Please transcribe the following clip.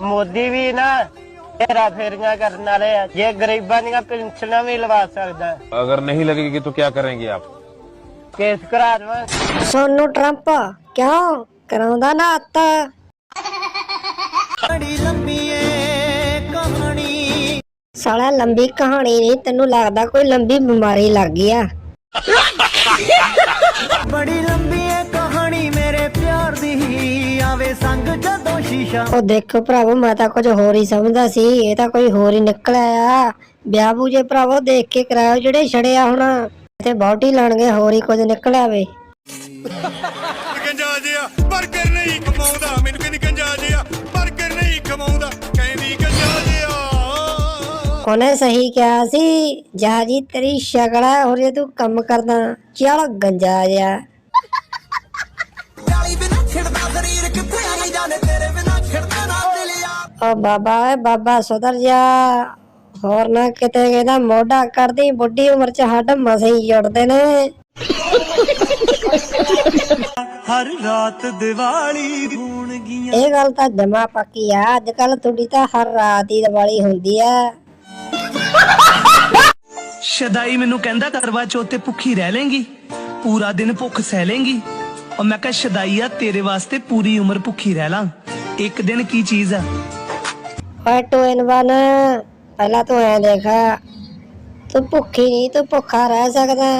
ਮੋਦੀ ਵੀ ਨਾ ਤੇਰਾ ਫੇਰੀਆਂ ਕਰਨ ਵਾਲੇ ਆ ਜੇ ਗਰੀਬਾਂ ਦੀਆਂ ਪੈਨਸ਼ਨਾਂ ਵੀ ਲਵਾ ਸਕਦਾ अगर नहीं लगेगी तो क्या करेंगे आप ਕੇਸ ਕਰਾ ਦੇਵਾਂ ਸੋਨੂ ਟਰੰਪ ਕਿਉਂ ਕਰਾਉਂਦਾ ਨਾ ਅੱਤ ਸਾਲਾ ਲੰਬੀ ਕਹਾਣੀ ਨਹੀਂ ਤੈਨੂੰ ਲੱਗਦਾ ਕੋਈ ਲੰਬੀ ਬਿਮਾਰੀ ਲੱਗ ਗਈ ਆ ਬੜੀ ਲੰਬੀ ਏ ਕਹਾਣੀ ਮੇਰੇ ਪਿਆਰ ਦੀ ਆਵੇ ਸੰਗ ਜਦੋਂ ਸ਼ੀਸ਼ਾ। ਉਹ ਦੇਖੋ ਭਰਾਵੋ ਮੈਂ ਤਾਂ ਕੁਝ ਹੋਰ ਹੀ ਸਮਝਦਾ ਸੀ ਇਹ ਤਾਂ ਕੋਈ ਹੋਰ ਹੀ ਨਿਕਲਿਆ ਆ ਵਿਆਹ ਬੂਜੇ ਭਰਾਵੋ ਦੇਖ ਕੇ ਕਰਾਇਓ ਜਿਹੜੇ ਛੜਿਆ ਹੁਣ। ਤੇ ਬੌਟੀ ਲੈਣਗੇ ਹੋਰ ਹੀ ਕੁਝ ਨਿਕਲਿਆ ਵੇ ਗੰਜਾ ਜਿਆ ਬਰਗਰ ਨਹੀਂ ਕਮਾਉਂਦਾ ਮੈਨੂੰ ਕਹਿੰਦੀ ਗੰਜਾ ਜਿਆ ਬਰਗਰ ਨਹੀਂ ਕਮਾਉਂਦਾ ਕਹਿੰਦੀ ਗੰਜਾ ਜਿਆ ਉਹਨੇ ਸਹੀ ਕਿਹਾ ਸੀ ਜਹਾਜੀ ਤੇਰੀ ਸ਼ਕਲ ਹੈ ਹੋਰ ਜੇ ਤੂੰ ਕੰਮ ਕਰਦਾ ਚੱਲ ਗੰਜਾ ਜਾ ਪਿਆਲੀ ਬਿਨਾ ਖਿੜਦਾ ਸਰੀਰ ਕਿੱਥੇ ਆਈ ਜਾਣੇ ਓ ਬਾਬਾ ਓਏ ਬਾਬਾ ਸੁਧਰ ਜਾ। ਹੋਰ ਨਾ ਕਿਤੇ ਕਹਿੰਦਾ ਮੋਢਾ ਕਰਦੀ ਬੁੱਢੀ ਉਮਰ ਚ ਹੱਡ ਮਸੇ ਹੀ ਜੁੜਦੇ ਨੇ। ਹਰ ਰਾਤ ਦੀਵਾਲੀ ਹੋਣਗੀਆਂ। ਇਹ ਗੱਲ ਤਾਂ ਜਮਾ ਪੱਕੀ ਆ ਅੱਜ ਕੱਲ ਤੁਹਾਡੀ ਤਾਂ ਹਰ ਰਾਤ ਹੀ ਦੀਵਾਲੀ ਹੁੰਦੀ ਆ। ਸ਼ਦਾਈ ਮੈਨੂੰ ਕਹਿੰਦਾ ਕਰਵਾ ਚੌਥ ਤੇ ਭੁੱਖੀ ਰਹਿ ਲੇਂਗੀ ਪੂਰਾ ਦਿਨ ਭੁੱਖ ਸਹਿ ਲੇਂਗੀ। ਔਰ ਮੈਂ ਕਿਹਾ ਸ਼ਦਾਈਆ ਤੇਰੇ ਵਾਸਤੇ ਪੂਰੀ ਉਮਰ ਭੁੱਖੀ ਰਹਿ ਲਾਂ। ਇੱਕ ਦਿਨ ਕੀ ਚੀਜ਼ ਆ? ਓਏ ਟੂ ਇਨ ਵਨ ਪਹਿਲਾਂ ਤੂੰ ਐ ਦੇਖ, ਤੂੰ ਭੁੱਖੀ ਨਹੀਂ, ਤੂੰ ਭੁੱਖਾ ਰਹਿ ਸਕਦਾ।